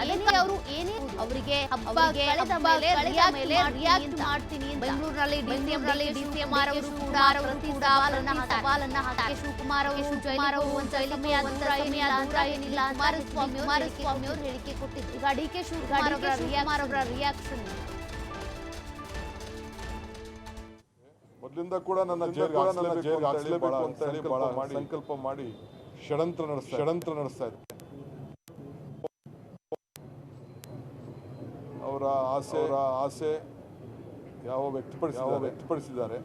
ಅದಕ್ಕೆ ಅವರು ಏನೇ ಅವರಿಗೆ ಮಾಡ್ತೀನಿ ಬೆಂಗಳೂರಿನಲ್ಲಿ ಡಿಸಿಎಂನಲ್ಲಿ ಡಿಸಿಎಂ ಅವರು ಕೂಡ ಸವಾಲನ್ನ ಸವಾಲನ್ನ ಹಾಕಿ ಶಿವಕುಮಾರ್ ಅವರು ಜಯಕುಮಾರ್ ಅವರು ಒಂದು ಏನಿಲ್ಲ ಕುಮಾರಸ್ವಾಮಿ ಕುಮಾರಸ್ವಾಮಿ ಅವರು ಹೇಳಿಕೆ ಕೊಟ್ಟಿದ್ರು. ಈಗ ಡಿ ಕೆ ಶಿವಕುಮಾರ್ ಅವರ ರಿಯಾಕ್ಷನ್ ಮೊದಲಿಂದ ಕೂಡ ನನ್ನ ಜೈಲಿಗೆ ಹಾಕ್ಲೇಬೇಕು ಅಂತ ಹೇಳಿ ಬಹಳ ಮಾಡಿ ಸಂಕಲ್ಪ ಮಾಡಿ ಷಡಂತ್ರ ನಡೆಸ್ತಾ ಷಡಂತ್ರ ನಡೆಸ್ತಾ ಇದ್ದಾರೆ ಅವರ ಆಸೆ ಅವರ ಆಸೆ ಯಾವ ವ್ಯಕ್ತಪಡಿಸಿ ವ್ಯಕ್ತಪಡಿಸಿದ್ದಾರೆ.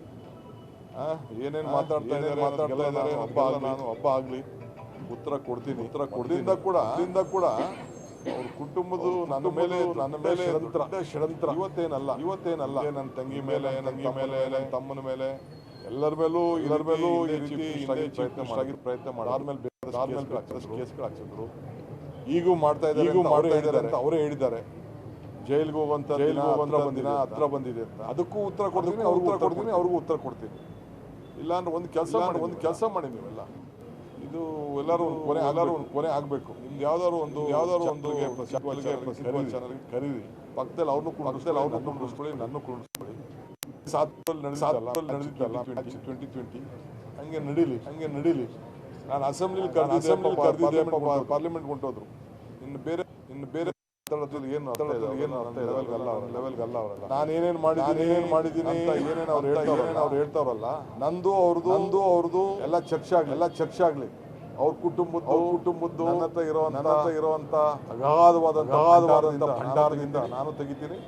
ಏನೇನು ಮಾತಾಡ್ತಾ ಇದ್ದಾರೆ ಮಾತಾಡ್ತಾ ಇದ್ದಾರೆ ಹಬ್ಬ ಆಗ್ಲಿ, ನಾನು ಹಬ್ಬ ಆಗ್ಲಿ. ಉತ್ತರ ಕೊಡ್ತೀನಿ. ಉತ್ತರ ಕೊಡ್ದಿಂದ ಕೂಡ ಅಲ್ಲಿಂದ ಕೂಡ ಅವ್ರ ಕುಟುಂಬದ ನನ್ನ ಮೇಲೆ ನನ್ನ ಮೇಲೆ ಷಡಂತ್ರ. ಷಡಂತ್ರ. ಇವತ್ತೇನಲ್ಲ. ಇವತ್ತೇನಲ್ಲ. ನನ್ನ ತಂಗಿ ಮೇಲೆ ನಂಗಿ ಮೇಲೆ ನನ್ನ ತಮ್ಮನ ಮೇಲೆ? ಎಲ್ಲರ ಮೇಲೂ ಎಲ್ಲರ ಮೇಲೂ ಈ ರೀತಿ ಪ್ರಯತ್ನ ಮಾಡಿ ಪ್ರಯತ್ನ ಮಾಡಿ ಆದ್ಮೇಲೆ ಬೇರೆ ಆದ್ಮೇಲೆ ಕೇಸ್ಗಳು ಹಾಕ್ಸಿದ್ರು. ಈಗೂ ಮಾಡ್ತಾ ಇದ್ದಾರೆ ಈಗೂ ಮಾಡ್ತಾ ಇದ್ದಾರೆ ಅಂತ ಅವರೇ ಹೇಳಿದ್ದಾರೆ. ಜೈಲ್ಗೆ ಹೋಗುವಂತ ಜೈಲಿಗೆ ಬಂದಿನ ಹತ್ರ ಬಂದಿದೆ ಅಂತ. ಅದಕ್ಕೂ ಉತ್ತರ ಕೊಡ್ತೀನಿ ಅವ್ರಿಗೂ ಉತ್ತರ ಕೊಡ್ತೀನಿ ಅವ್ರಿಗೂ ಉತ್ತರ ಕೊಡ್ತೀನಿ. ಇಲ್ಲಾಂದ್ರೆ ಒಂದು ಕೆಲಸ ಮಾಡಿ ಒಂದು ಕೆಲಸ ಮಾಡಿ ನೀವೆಲ್ಲ. ಇದು ಎಲ್ಲರೂ ಒಂದು ಕೊನೆ ಎಲ್ಲರೂ ಒಂದು ಕೊನೆ ಆಗಬೇಕು. ನಿಮ್ದು ಯಾವ್ದಾದ್ರು ಒಂದು ಯಾವ್ದಾದ್ರು ಒಂದು ಕರೀರಿ. ಪಕ್ಕದಲ್ಲಿ ಅವ್ರನ್ನೂ ಪಕ್ಕದಲ್ಲಿ ಅವ್ರನ್ನೂ ಕುಣಿಸ್ಕೊಳ್ಳಿ ನನ್ನ ಕುಣಿಸ್ಕೊಳ್ಳಿ ಸಾತ್ರಲ್ಲಿ ನಡೆದಿದ್ದಲ್ಲ ನಡೆದಿದ್ದಲ್ಲ ಟ್ವೆಂಟಿ ಟ್ವೆಂಟಿ ಹಂಗೆ ನಡೀಲಿ ಹಂಗೆ ನಡೀಲಿ. ನಾನು ಅಸೆಂಬ್ಲಿ ಅಸೆಂಬ್ಲಿ ಕರೆದಿದ್ದೆ ಪಾರ್ಲಿಮೆಂಟ್ ಹೊಂಟೋದ್ರು ಇನ್ನು ಬೇರೆ ಇನ್ನು ಬೇರೆ ಏನು ಏನು ಲೆವೆಲ್ಗಲ್ಲ ಲೆವೆಲ್ಗಲ್ಲ ಅವರಲ್ಲ. ನಾನು ಏನೇನು ಮಾಡಿದ್ದೀನಿ ಏನೇನು ಮಾಡಿದ್ದೀನಿ ಅಂತ ಏನೇನು ಅವ್ರು ಹೇಳ್ತಾರೆ ಅವ್ರು ಹೇಳ್ತಾರಲ್ಲ ನಂದು ಅವ್ರದ್ದು ನಂದು ಅವ್ರದ್ದು ಎಲ್ಲ ಚರ್ಚೆ ಆಗ್ಲಿ. ಎಲ್ಲ ಚರ್ಚೆ ಆಗ್ಲಿ. ಅವ್ರ ಕುಟುಂಬದ್ದು ಅವ್ರ ಕುಟುಂಬದ್ದು ನನ್ನ ಇರೋ ನನ್ನ ಹತ್ರ ಇರುವಂತ ಅಗಾಧವಾದ ಅಗಾಧವಾದಂತ ಭಂಡಾರದಿಂದ ನಾನು ತೆಗಿತೀನಿ.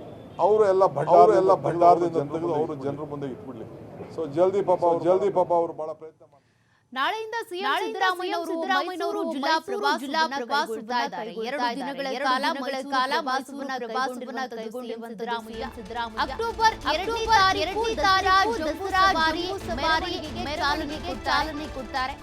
ಅವರು ಎಲ್ಲ ಭಂಡಾರ ಎಲ್ಲ ಭಂಡಾರದಿಂದ ತೆಗೆದು ಅವರು ಜನರ ಮುಂದೆ ಇಟ್ಬಿಡ್ಲಿ. ಸೊ ಜಲ್ದಿ ಪಾಪ ಅವ್ರು ಜಲ್ದಿ ಪಾಪ ಅವರು ಬಹಳ ಪ್ರಯತ್ನ ನಾಳೆಯಿಂದ ಸಿಎಂ ಸಿದ್ದರಾಮಯ್ಯನವರು ಜಿಲ್ಲಾ ಪ್ರವಾಸ ಜಿಲ್ಲಾ ಪ್ರವಾಸವನ್ನ ಎರಡು ದಿನಗಳ ಕಾಲ ಮಗಳ ಕಾಲ ಮಾಸುವನ್ನ ಪ್ರವಾಸವನ್ನ ಕೈಗೊಂಡಿರುವ ಸಿದ್ದರಾಮಯ್ಯ. ಸಿದ್ದರಾಮಯ್ಯ. ಅಕ್ಟೋಬರ್ ಎರಡನೇ ತಾರೀಕು ದಸರಾ ಸವಾರಿಗೆ ಚಾಲನೆಗೆ ಚಾಲನೆ ಕೊಡ್ತಾರೆ.